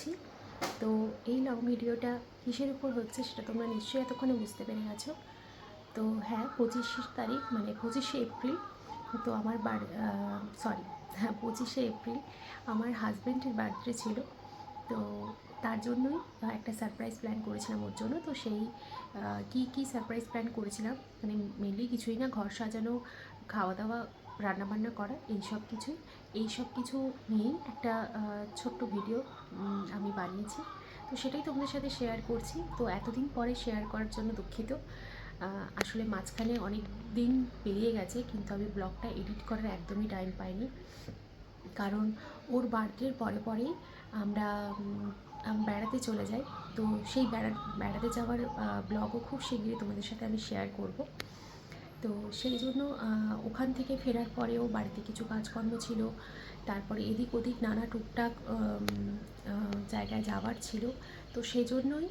করছি। তো এই লং ভিডিওটা কিসের উপর হচ্ছে সেটা তোমরা নিশ্চয়ই এতক্ষণে বুঝতে পেরে গেছো। তো হ্যাঁ পঁচিশে তারিখ মানে পঁচিশে এপ্রিল, তো আমার বার সরি হ্যাঁ পঁচিশে এপ্রিল আমার হাজব্যান্ডের বার্থডে ছিল। তো তার জন্যই একটা সারপ্রাইজ প্ল্যান করেছিলাম ওর জন্য। তো সেই কী কী সারপ্রাইজ প্ল্যান করেছিলাম? মানে মেনলি কিছুই না, ঘর সাজানো খাওয়া দাওয়া রান্নাবান্না করা, এই সব কিছুই, এই সব কিছু নিয়েই একটা ছোট্ট ভিডিও আমি বানিয়েছি। তো সেটাই তোমাদের সাথে শেয়ার করছি। তো এতদিন পরে শেয়ার করার জন্য দুঃখিত। আসলে মাঝখানে অনেক দিন পেরিয়ে গেছে, কিন্তু আমি ব্লগটা এডিট করার একদমই টাইম পাইনি। কারণ ওর বার্থডের পরে পরেই আমরা বেড়াতে চলে যাই। তো সেই বেড়া, বেড়াতে যাওয়ার ব্লগও খুব শীঘ্রই তোমাদের সাথে আমি শেয়ার করব। তো সেই জন্য ওখান থেকে ফেরার পরেও বাড়িতে কিছু কাজকর্ম ছিল। তারপরে এদিক ওদিক নানা টুকটাক জায়গায় যাওয়ার ছিল। তো সেই জন্যই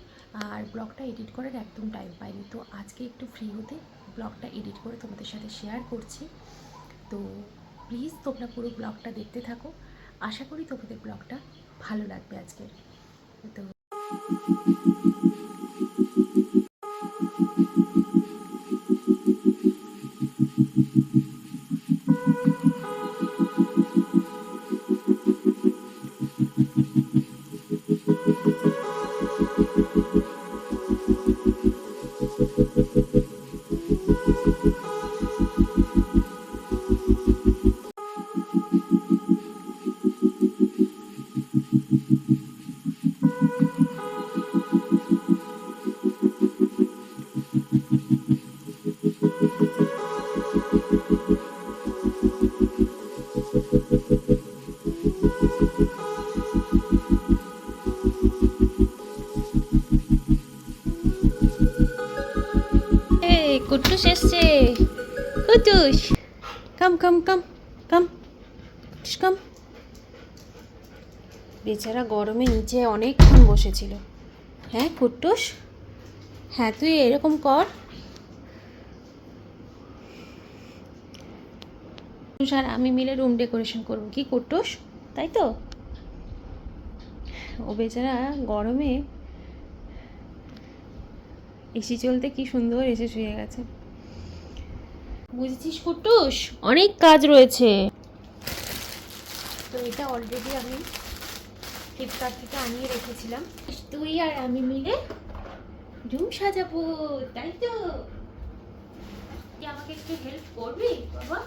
আর ব্লগটা এডিট করার একদম টাইম পাইনি। তো আজকে একটু ফ্রি হতে ব্লগটা এডিট করে তোমাদের সাথে শেয়ার করছি। তো প্লিজ তোমরা পুরো ব্লগটা দেখতে থাকো। আশা করি তোমাদের ব্লগটা ভালো লাগবে আজকে। তো কাম কাম কাম কাম বেচারা গরমে নিচে অনেকক্ষণ বসেছিল। হ্যাঁ কুটুস হ্যাঁ তুই এরকম কর। আর আমি মিলে রুম ডেকোরেশন করব। কি কুটুস তাই তো? ও বেচারা গরমে এসি চলতে কি সুন্দর এসে শুয়ে গেছে। বুঝেছিস কুটুস অনেক কাজ রয়েছে। তো এটা অলরেডি আমি ফ্লিপকার্ট থেকে আনিয়ে রেখেছিলাম। তুই আর আমি মিলে রুম সাজাবো, তাই তো? আমাকে একটু হেল্প করবি, বাবা?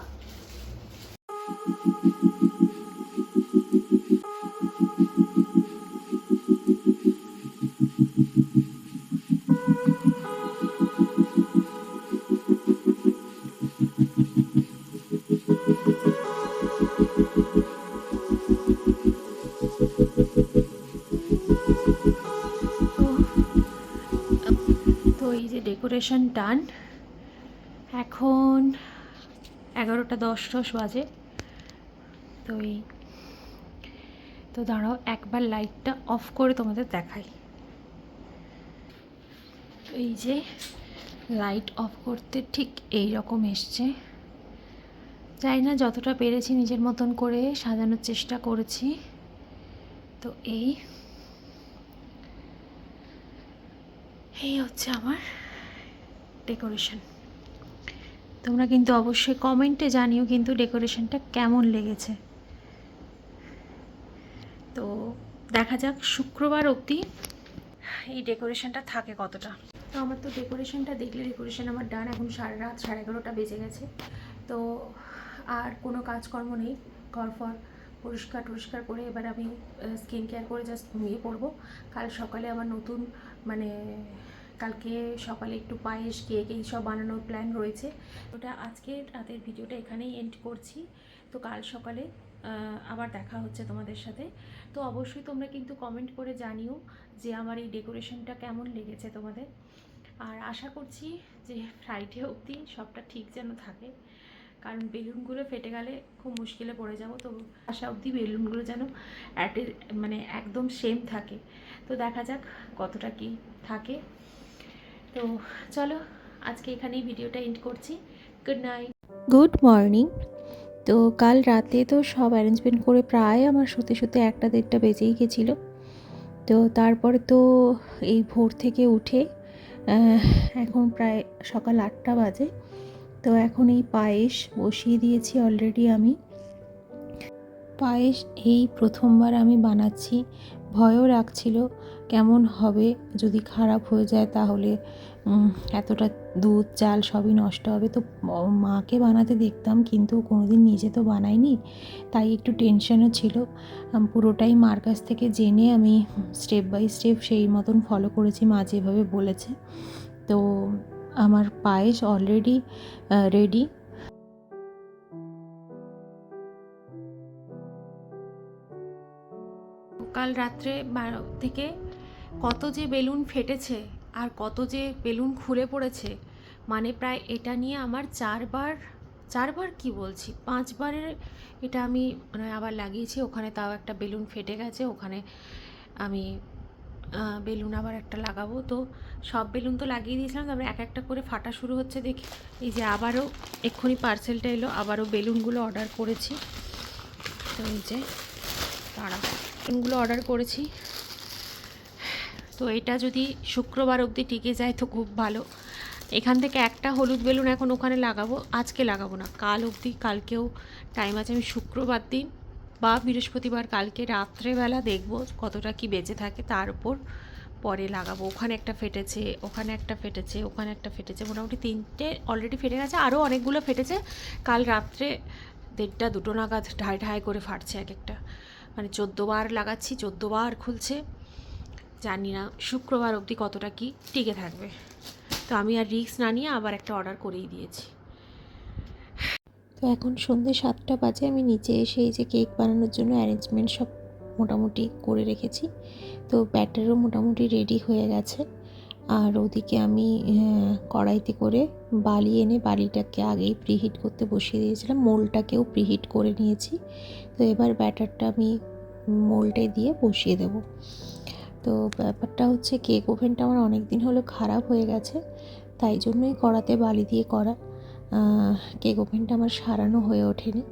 Decoration done. এখন এগারোটা দশ দশ বাজে। তো এই, তো দাঁড়াও, একবার লাইটটা অফ করে তোমাদের দেখাই। এই যে, লাইট অফ করতে ঠিক এই রকম এসছে। জানি না, যতটা পেরেছি নিজের মতন করে সাজানোর চেষ্টা করেছি। তো এই এই হচ্ছে আমার ডেকোরেশন। তোমরা কিন্তু অবশ্যই কমেন্টে জানিও কিন্তু ডেকোরেশনটা কেমন লেগেছে। তো দেখা যাক শুক্রবার অবধি এই ডেকোরেশনটা থাকে কতটা। তো আমার তো ডেকোরেশনটা দেখলে ডেকোরেশন আমার ডান, এখন সাড়ে রাত সাড়ে এগারোটা বেজে গেছে। তো আর কোনো কাজকর্ম নেই, ঘর ফর পরিষ্কার টরিষ্কার করে এবার আমি স্কিন কেয়ার করে জাস্ট ঘুমিয়ে পড়ব। কাল সকালে আমার নতুন মানে কালকে সকালে একটু পায়েস কেক এই সব বানানোর প্ল্যান রয়েছে। ওটা আজকে রাতের ভিডিওটা এখানেই এন্ড করছি। তো কাল সকালে আবার দেখা হচ্ছে তোমাদের সাথে। তো অবশ্যই তোমরা কিন্তু কমেন্ট করে জানিও যে আমার এই ডেকোরেশনটা কেমন লেগেছে তোমাদের। আর আশা করছি যে ফ্রাইডে অবধি সবটা ঠিক যেন থাকে। কারণ বেলুনগুলো ফেটে গেলে খুব মুশকিলে পড়ে যাব। তো আশা অবধি বেলুনগুলো যেন অ্যাটে মানে একদম সেম থাকে। তো দেখা যাক কতটা কি থাকে। তো চলো আজকে এখানেই ভিডিওটা এন্ড করছি। গুড নাইট গুড মর্নিং তো কাল রাতে তো সব অ্যারেঞ্জমেন্ট করে প্রায় আমার শুতে শুতে একটা দেড়টা বেজেই গেছিল। তো তারপরে তো এই ভোর থেকে উঠে এখন প্রায় সকাল আটটা বাজে। তো এখন এই পায়েস বসিয়ে দিয়েছি অলরেডি আমি। পায়েস এই প্রথমবার আমি বানাচ্ছি, ভয়ও রাখছিল কেমন হবে? যদি খারাপ হয়ে যায় তাহলে এতটা দুধ, চাল সবই নষ্ট হবে। তো মাকে বানাতে দেখতাম কিন্তু কোনোদিন নিজে তো বানাইনি। তাই একটু টেনশনও ছিল। পুরোটাই মার কাছ থেকে জেনে আমি স্টেপ বাই স্টেপ সেই মতন ফলো করেছি, মা যেভাবে বলেছে। তো, আমার পায়েস অলরেডি রেডি কাল রাত্রে বারো থেকে কত যে বেলুন ফেটেছে আর কত যে বেলুন খুলে পড়েছে মানে প্রায় এটা নিয়ে আমার চারবার চারবার কি বলছি? পাঁচবারের এটা আমি মানে আবার লাগিয়েছি, ওখানে তাও একটা বেলুন ফেটে গেছে, ওখানে আমি বেলুন আবার একটা লাগাবো। তো সব বেলুন তো লাগিয়ে দিয়েছিলাম, তারপরে এক একটা করে ফাটা শুরু হচ্ছে দেখি, এই যে আবারও এক্ষুনি পার্সেলটা এলো, আবারও বেলুনগুলো অর্ডার করেছি। তো এই যে দাঁড়া বেলুনগুলো অর্ডার করেছি। তো এটা যদি শুক্রবার অবধি টিকে যায় তো খুব ভালো। এখান থেকে একটা হলুদ বেলুন এখন ওখানে লাগাবো। আজকে লাগাবো না, কাল অবধি, কালকেও টাইম আছে। আমি শুক্রবার দিন বা বৃহস্পতিবার কালকে রাত্রেবেলা দেখব কতটা কি বেঁচে থাকে, তার উপর পরে লাগাবো। ওখানে একটা ফেটেছে, ওখানে একটা ফেটেছে, ওখানে একটা ফেটেছে। মোটামুটি তিনটে অলরেডি ফেটে গেছে আরও অনেকগুলো ফেটেছে। কাল রাত্রে দেড়টা, দুটো নাগাদ ঢাই ঢাই করে ফাটছে এক একটা। মানে চোদ্দ বার লাগাচ্ছি চোদ্দ বার খুলছে। জানি না, শুক্রবার অবধি কতটা কি টিকে থাকবে। তো আমি আর রিস্ক না নিয়ে আবার একটা অর্ডার করেই দিয়েছি। তো এখন সন্ধ্যে সাতটা বাজে, আমি নিচে এসে এই যে কেক বানানোর জন্য অ্যারেঞ্জমেন্ট সব মোটামুটি করে রেখেছি। তো ব্যাটারও মোটামুটি রেডি হয়ে গেছে। আর ওদিকে আমি কড়াইতে করে বালি এনে বালিটাকে আগেই প্রিহিট করতে বসিয়ে দিয়েছিলাম। মোলটাকেও প্রিহিট করে নিয়েছি। তো এবার ব্যাটারটা আমি মোলটাই দিয়ে বসিয়ে দেবো। তো ব্যাপারটা হচ্ছে কেক ওভেনটা আমার অনেক দিন হলো খারাপ হয়ে গেছে, তাই জন্যই কড়াতে বালি দিয়ে করা। কেক ওভেনটা আমার সারানো হয়ে ওঠেনি।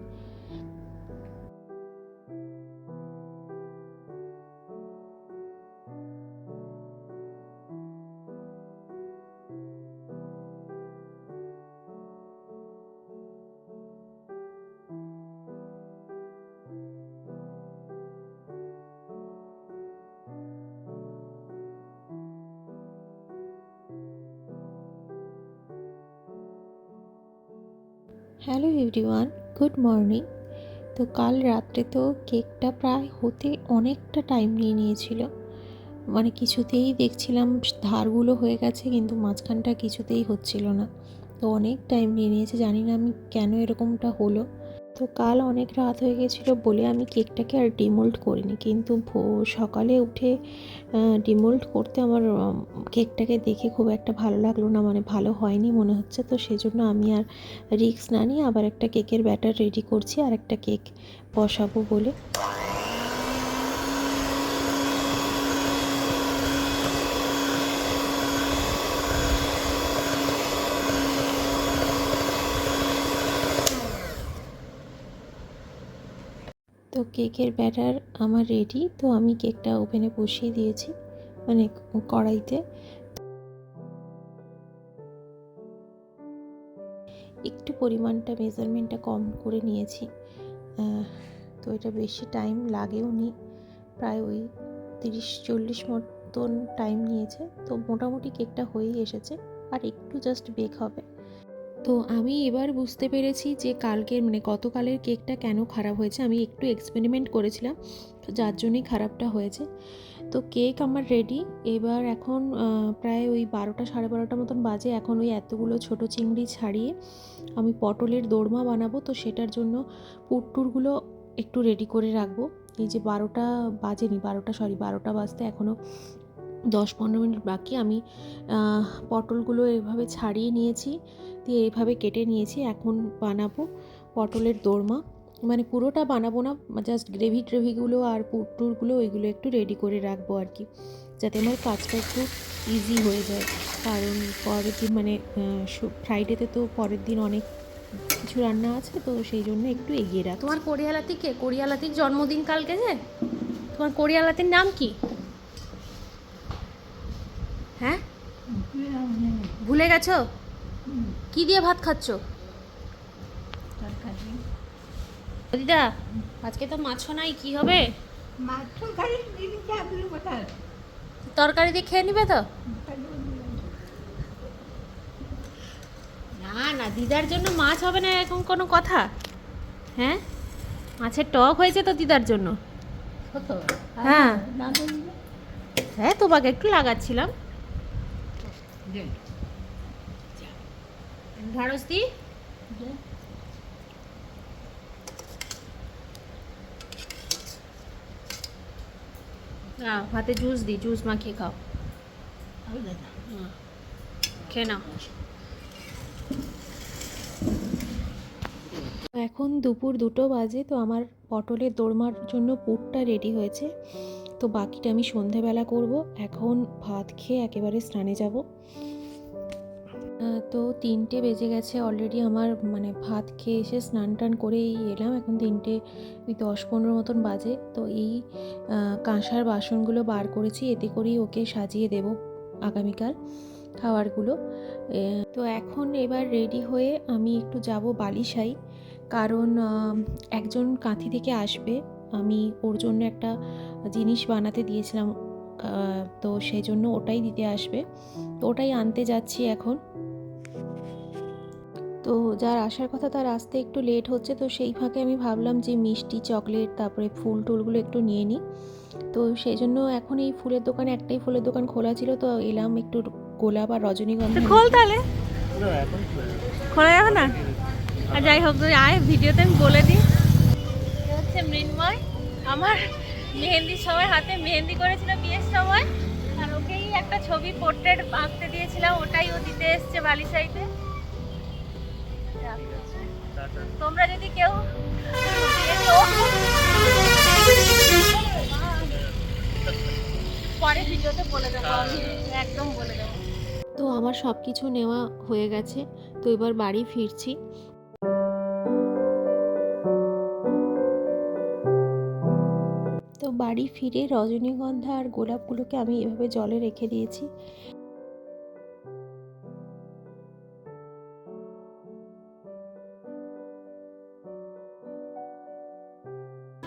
এভরিওয়ান গুড মর্নিং তো কাল রাত্রে তো কেকটা প্রায় হতে অনেকটা টাইম নিয়ে নিয়েছিল। মানে কিছুতেই দেখছিলাম ধারগুলো হয়ে গেছে, কিন্তু মাঝখানটা কিছুতেই হচ্ছিল না। তো অনেক টাইম নিয়ে নিয়েছে, জানি না আমি কেন এরকমটা হলো। তো কাল অনেক রাত হয়ে গেছিল বলে আমি কেকটাকে আর ডিমোল্ড করিনি। কিন্তু সকালে উঠে ডিমোল্ড করতে আমার কেকটাকে দেখে খুব একটা ভালো লাগল না মানে ভালো হয়নি মনে হচ্ছে। তো সেজন্য আমি আর রিক্স না নিয়ে আবার একটা কেকের ব্যাটার রেডি করছি আর একটা কেক বসাবো বলে। তো কেকের ব্যাটার আমার রেডি তো আমি কেকটা ওভেনে বসিয়ে দিয়েছি মানে কড়াইতে। একটু পরিমাণটা মেজারমেন্টটা কম করে নিয়েছি। তো এটা বেশি টাইম লাগেও নি। প্রায় ওই তিরিশ, চল্লিশ মতন টাইম নিয়েছে। তো মোটামুটি কেকটা হয়েই এসেছে। আর একটু জাস্ট বেক হবে। তো আমি এবার বুঝতে পেরেছি যে কালকের মানে গতকালের কেকটা কেন খারাপ হয়েছে। আমি একটু এক্সপেরিমেন্ট করেছিলাম যার জন্যই খারাপটা হয়েছে। তো কেক আমার রেডি এবার এখন প্রায় ওই বারোটা সাড়ে বারোটা মতন বাজে। এখন ওই এতগুলো ছোট চিংড়ি ছাড়িয়ে আমি পটলের দোরমা বানাবো, তো সেটার জন্য পুরটুরগুলো একটু রেডি করে রাখব। এই যে বারোটা বাজেনি, বারোটা সরি বারোটা বাজতে এখনও দশ পনেরো মিনিট বাকি আমি পটলগুলো এভাবে ছাড়িয়ে নিয়েছি, দিয়ে এইভাবে কেটে নিয়েছি, এখন বানাবো পটলের দোরমা। মানে পুরোটা বানাবো না জাস্ট গ্রেভি ট্রেভিগুলো আর পুরটুরগুলো ওইগুলো একটু রেডি করে রাখব আর কি, যাতে আমার কাজটা একটু ইজি হয়ে যায়। কারণ পরের দিন মানে ফ্রাইডেতে তো পরের দিন অনেক কিছু রান্না আছে, তো সেই জন্য একটু এগিয়ে রাখ তোমার কোরিয়ালাতি কে? কোরিয়ালাতির জন্মদিন কালকে যে? তোমার কোরিয়ালাতির নাম কি? হ্যাঁ? ভুলে গেছো? কি দিয়ে ভাত খাচ্ছ? দিদা আজকে তো মাছও নাই কি হবে? তরকারি দিয়ে খেয়ে নিবে তো? না না দিদার জন্য মাছ হবে না এরকম কোনো কথা। হ্যাঁ? মাছের টক হয়েছে তো দিদার জন্য। হ্যাঁ। হ্যাঁ তোমাকে একটু লাগাচ্ছিলাম। ঢাড়স দি না ভাতে জুস দি জুস মাখিয়ে খাও। খেয়ে নাও। এখন দুপুর দুটো বাজে তো আমার পটলের দোরমার জন্য পুরটা রেডি হয়েছে। তো বাকিটা আমি সন্ধেবেলা করব। এখন ভাত খেয়ে একেবারে স্নানে যাব। তো তিনটে বেজে গেছে অলরেডি আমার মানে ভাত খেয়ে এসে স্নান টান করেই এলাম। এখন তিনটে, ওই দশ পনেরো মতন বাজে। তো এই কাঁসার বাসনগুলো বার করেছি। এতে করেই ওকে সাজিয়ে দেব আগামীকাল খাবারগুলো। তো এখন এবার রেডি হয়ে আমি একটু যাব বালিশাই। কারণ একজন কাঁথি থেকে আসবে। আমি ওর জন্য একটা জিনিস বানাতে দিয়েছিলাম তো সেই জন্য ওটাই দিতে আসবে। তো ওটাই আনতে যাচ্ছি এখন। তো যার আসার কথা তার আসতে একটু লেট হচ্ছে তো সেই ফাঁকে আমি ভাবলাম যে মিষ্টি চকলেট তারপরে ফুল টুলগুলো একটু নিয়ে নিই। তো সেই জন্য এখন এই ফুলের দোকানে একটাই ফুলের দোকান খোলা ছিল তো এলাম একটু গোলাপ আর রজনীগন্ধা খোল তাহলে। খোলা যাবে। না? আর যাই হোক তুই আয় ভিডিওতে আমি বলে দিই। হচ্ছে মৃন্ময় আমার মেহেন্দির সময় হাতে মেহেন্দি করেছিল বিয়ের সময়। আর ওকেই একটা ছবি পোর্ট্রেট আঁকতে দিয়েছিলাম, ওটাই ও দিতে এসছে বালিশাইতে তোমরা যদি কেউ পরে ভিডিওতে বলে দেবো একদম বলে দেবো। তো আমার সব কিছু নেওয়া হয়ে গেছে, তো এবার বাড়ি ফিরছি। বাড়ি ফিরে রজনীগন্ধা আর গোলাপগুলোকে আমি এভাবে জলে রেখে দিয়েছি।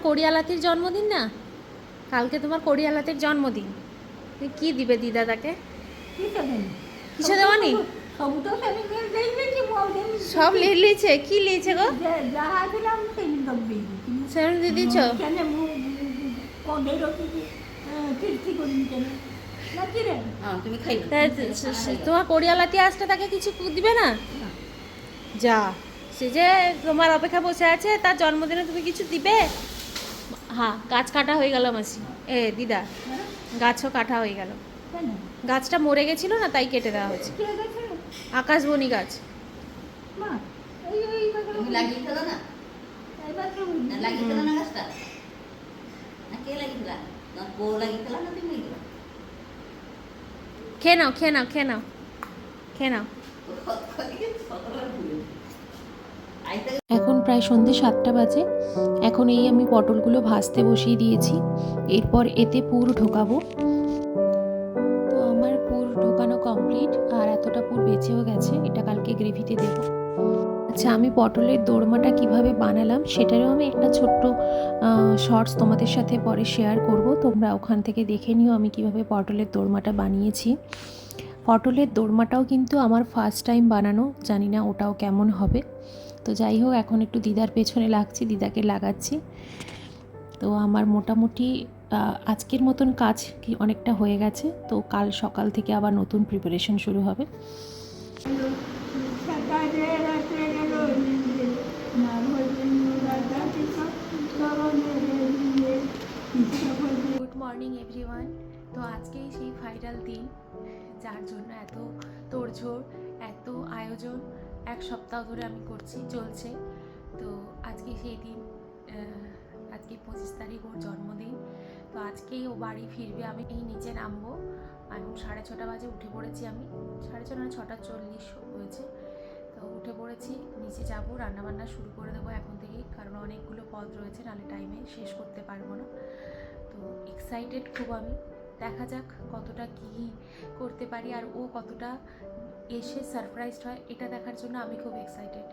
কোরিয়ালাতির জন্মদিন না? কালকে তোমার কোরিয়ালাতির জন্মদিন। তুমি কি দিবে দিদা তাকে? কিছু দেওয়ানি সব লিয়েছে? কি লিয়েছে গো? সে- তোমার কোরিয়ালাতি আসতে তাকে কিছু দিবে না যা সে যে তোমার অপেক্ষা বসে আছে তার জন্মদিনে তুমি কিছু দিবে হ্যাঁ গাছ কাটা হয়ে গেল মাসি এ দিদা গাছও কাটা হয়ে গেল গাছটা মরে গেছিল না তাই কেটে দেওয়া হয়েছে আকাশবনি গাছ না না না গাছটা খেয়ে নাও খেয়ে নাও খেয়ে নাও খেয়ে নাও এখন প্রায় সন্ধে সাতটা বাজে। এখন এই আমি পটলগুলো ভাজতে বসিয়ে দিয়েছি। এরপর এতে পুর ঢোকাবো। তো আমার পুর ঢোকানো কমপ্লিট আর এতটা পুর বেঁচেও গেছে। এটা কালকে গ্রেভিতে দেবো। আচ্ছা আমি পটলের দোরমাটা কীভাবে বানালাম সেটারও আমি একটা ছোট্ট শর্টস তোমাদের সাথে পরে শেয়ার করব। তোমরা ওখান থেকে দেখে নিও আমি কীভাবে পটলের দোরমাটা বানিয়েছি। পটলের দোরমাটাও কিন্তু আমার ফার্স্ট টাইম বানানো, জানি না ওটাও কেমন হবে। তো যাই হোক, এখন একটু দিদার পেছনে লাগছি, দিদাকে লাগাচ্ছি। তো আমার মোটামুটি আজকের মতন কাজ কি অনেকটা হয়ে গেছে। তো কাল সকাল থেকে আবার নতুন প্রিপারেশন শুরু হবে। Morning, everyone. তো আজকেই সেই ভাইরাল দিন, যার জন্য এত তোড়জোড়, এত আয়োজন এক সপ্তাহ ধরে আমি করছি, চলছে। তো আজকে সেই দিন আজকে পঁচিশ তারিখ ওর জন্মদিন। তো আজকেই ও বাড়ি ফিরবে, আমি এই নিচে নামবো। এখন সাড়ে ছটা বাজে উঠে পড়েছি আমি। সাড়ে ছটা ছটা চল্লিশ হয়েছে। তো উঠে পড়েছি, নিচে যাব, রান্নাবান্না শুরু করে দেবো এখন থেকেই, কারণ অনেকগুলো পদ রয়েছে, নাহলে টাইমে শেষ করতে পারব না। তো এক্সাইটেড খুব আমি। দেখা যাক কতটা কী করতে পারি আর ও কতটা এসে সারপ্রাইজড হয়, এটা দেখার জন্য আমি খুব এক্সাইটেড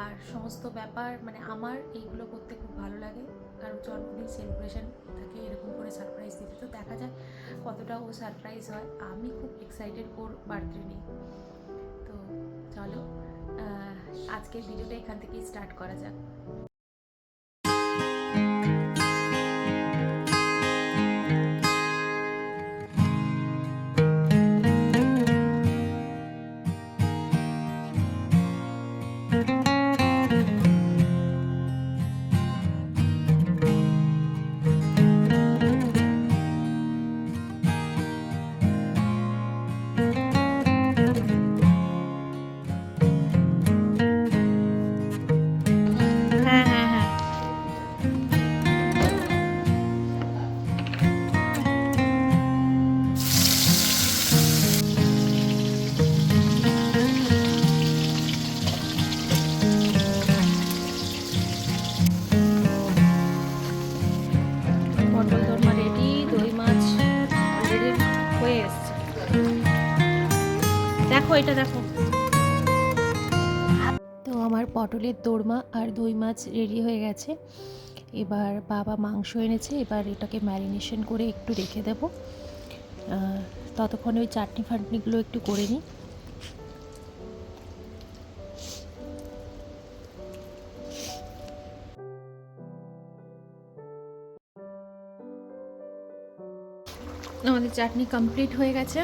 আর সমস্ত ব্যাপার মানে আমার এইগুলো করতে খুব ভালো লাগে, কারণ জন্মদিন সেলিব্রেশন থাকে এরকম করে সারপ্রাইজ দিতে। তো দেখা যাক কতটা ও সারপ্রাইজ হয়। আমি খুব এক্সাইটেড ওর বার্থডে নিয়ে। তো চলো আজকের ভিডিওটা এখান থেকেই স্টার্ট করা যাক। দেখো, এটা দেখো। তো আমার পটলের দোরমা আর দই মাছ রেডি হয়ে গেছে। এবার বাবা মাংস এনেছে, এবার এটাকে ম্যারিনেশন করে একটু রেখে দেবো। ততক্ষণে ওই চাটনি ফাটনিগুলো একটু করে নিই। আমাদের চাটনি কমপ্লিট হয়ে গেছে।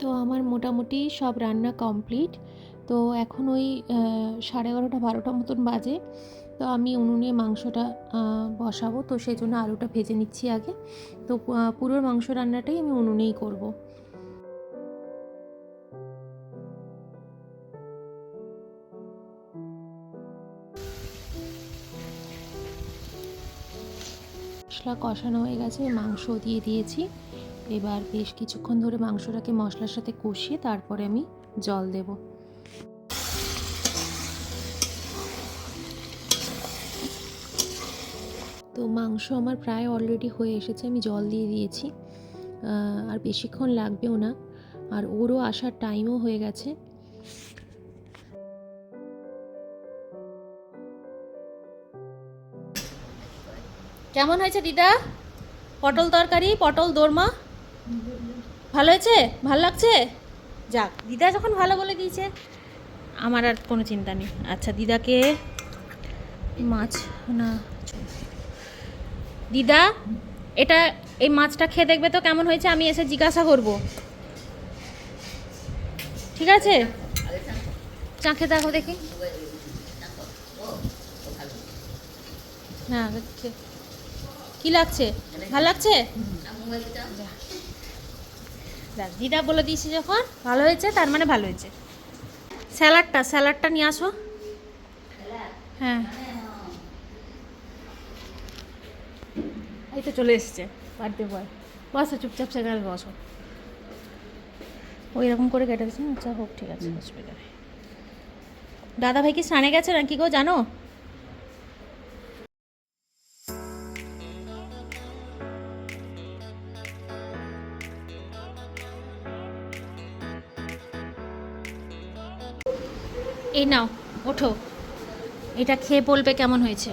তো আমার মোটামুটি সব রান্না কমপ্লিট। তো এখন ওই সাড়ে এগারোটা, বারোটা মতন বাজে। তো আমি উনুনে মাংসটা বসাবো। তো সেই জন্য আলুটা ভেজে নিচ্ছি আগে। তো পুরো মাংস রান্নাটাই আমি উনুনেই করব। মশলা কষানো হয়ে গেছে মাংস দিয়ে দিয়েছি। এবার বেশ কিছুক্ষণ ধরে মাংসটাকে মশলার সাথে কষিয়ে তারপরে আমি জল দেব। তো মাংস আমার প্রায় অলরেডি হয়ে এসেছে, আমি জল দিয়ে দিয়েছি। আর বেশিক্ষণ লাগবেও না। আর ওরও আসার টাইমও হয়ে গেছে। কেমন হয়েছে দিদা? পটল তরকারি, পটল দোরমা? ভালো হয়েছে? ভালো লাগছে? যাক, দিদা যখন ভালো বলে দিয়েছে, আমার আর কোনো চিন্তা নেই। আচ্ছা দিদাকে মাছ না দিদা, এটা এই মাছটা খেয়ে দেখবে তো কেমন হয়েছে, আমি এসে জিজ্ঞাসা করব। ঠিক আছে? চাঁখে দেখো দেখি। হ্যাঁ কি লাগছে? ভালো লাগছে? দিদা বলে দিয়েছি যখন, ভালো হয়েছে, তার মানে ভালো হয়েছে। স্যালাডটা স্যালাডটা নিয়ে আসো। হ্যাঁ। এই তো চলে এসছে, বাড়িতে বয়। বসো, চুপচাপ সেখানে বসো। ওই রকম করে কেটে দিচ্ছি আচ্ছা হোক, ঠিক আছে, অসুবিধা নেই। দাদা ভাই কি স্নানে গেছে নাকি গো, জানো? এই নাও, ওঠো। এটা খেয়ে বলবে কেমন হয়েছে।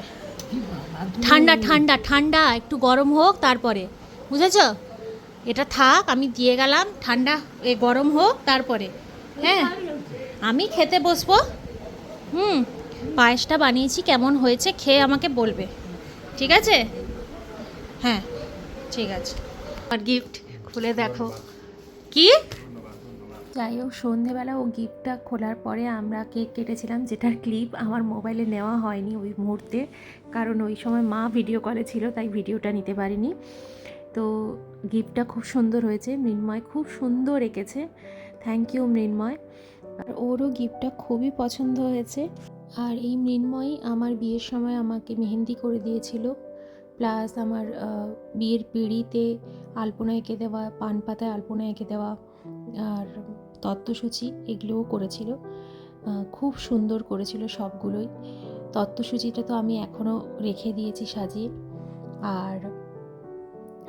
ঠান্ডা ঠান্ডা ঠান্ডা, একটু গরম হোক, তারপরে। বুঝেছ? এটা থাক, আমি দিয়ে গেলাম, ঠান্ডা, এ গরম হোক, তারপরে। হ্যাঁ আমি খেতে বসবো। হুম, পায়েসটা বানিয়েছি, কেমন হয়েছে, খেয়ে আমাকে বলবে। ঠিক আছে? হ্যাঁ ঠিক আছে। আর গিফট খুলে দেখো। কি? যাই হোক, সন্ধেবেলা ও গিফটটা খোলার পরে আমরা কেক কেটেছিলাম, যেটার ক্লিপ আমার মোবাইলে নেওয়া হয়নি ওই মুহূর্তে, কারণ ওই সময় মা ভিডিও কলে ছিল, তাই ভিডিওটা নিতে পারিনি। তো গিফটটা খুব সুন্দর হয়েছে, মৃন্ময় খুব সুন্দর এঁকেছে। থ্যাংক ইউ মৃন্ময়। আর ওরও গিফটটা খুবই পছন্দ হয়েছে। আর এই মৃন্ময় আমার বিয়ের সময় আমাকে মেহেন্দি করে দিয়েছিল, প্লাস আমার বিয়ের পিঁড়িতে আলপনা এঁকে দেওয়া পান পাতায় আলপনা এঁকে দেওয়া, আর তত্ত্বসূচি এগুলোও করেছিল। খুব সুন্দর করেছিল সবগুলোই। তত্ত্বসূচিটা তো আমি এখনও রেখে দিয়েছি সাজিয়ে। আর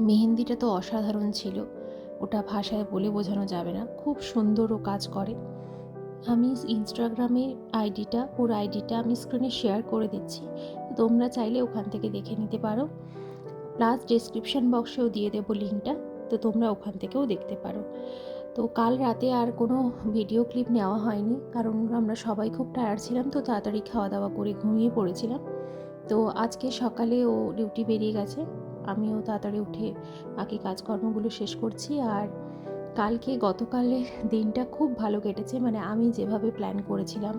মেহেন্দিটা তো অসাধারণ ছিল। ওটা ভাষায় বলে বোঝানো যাবে না। খুব সুন্দর ও কাজ করে। আমি ইনস্টাগ্রামের আইডিটা, ওর আইডিটা আমি স্ক্রিনে শেয়ার করে দিচ্ছি। তোমরা চাইলে ওখান থেকে দেখে নিতে পারো। প্লাস ডেসক্রিপশন বক্সেও দিয়ে দেবো লিঙ্কটা। তো তোমরা ওখান থেকেও দেখতে পারো। তো কাল রাতে আর কোনো ভিডিও ক্লিপ নেওয়া হয়নি, কারণ আমরা সবাই খুব টায়ার্ড ছিলাম, তো তাড়াতাড়ি খাওয়া দাওয়া করে ঘুমিয়ে পড়েছিলাম। তো আজকে সকালে ও ডিউটি বেরিয়ে গেছে, আমিও তাড়াতাড়ি উঠে বাকি কাজকর্মগুলো শেষ করছি। আর কালকে গতকালের দিনটা খুব ভালো কেটেছে মানে আমি যেভাবে প্ল্যান করেছিলাম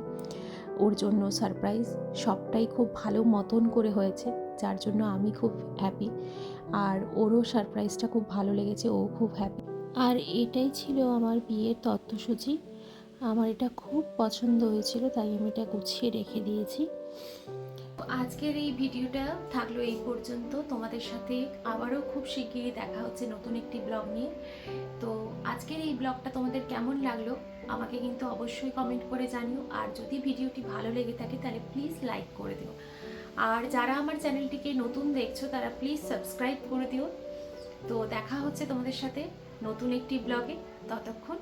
ওর জন্য সারপ্রাইজ সবটাই খুব ভালো মতন করে হয়েছে, যার জন্য আমি খুব হ্যাপি আর ওরও সারপ্রাইজটা খুব ভালো লেগেছে, ও খুব হ্যাপি আর এটাই ছিল আমার বিয়ের তত্ত্বসূচি আমার এটা খুব পছন্দ হয়েছিল, তাই আমি এটা গুছিয়ে রেখে দিয়েছি। আজকের এই ভিডিওটা থাকল এই পর্যন্ত। তোমাদের সাথে আবারও খুব শিগগিরই দেখা হচ্ছে নতুন একটি ব্লগ নিয়ে। তো আজকের এই ব্লগটা তোমাদের কেমন লাগল, আমাকে কিন্তু অবশ্যই কমেন্ট করে জানিও। আর যদি ভিডিওটি ভালো লেগে থাকে, তাহলে প্লিজ লাইক করে দিও। আর যারা আমার চ্যানেলটিকে নতুন দেখছ, তারা প্লিজ সাবস্ক্রাইব করে দিও। তো দেখা হচ্ছে তোমাদের সাথে। নতুন একটি ব্লগে ততক্ষণ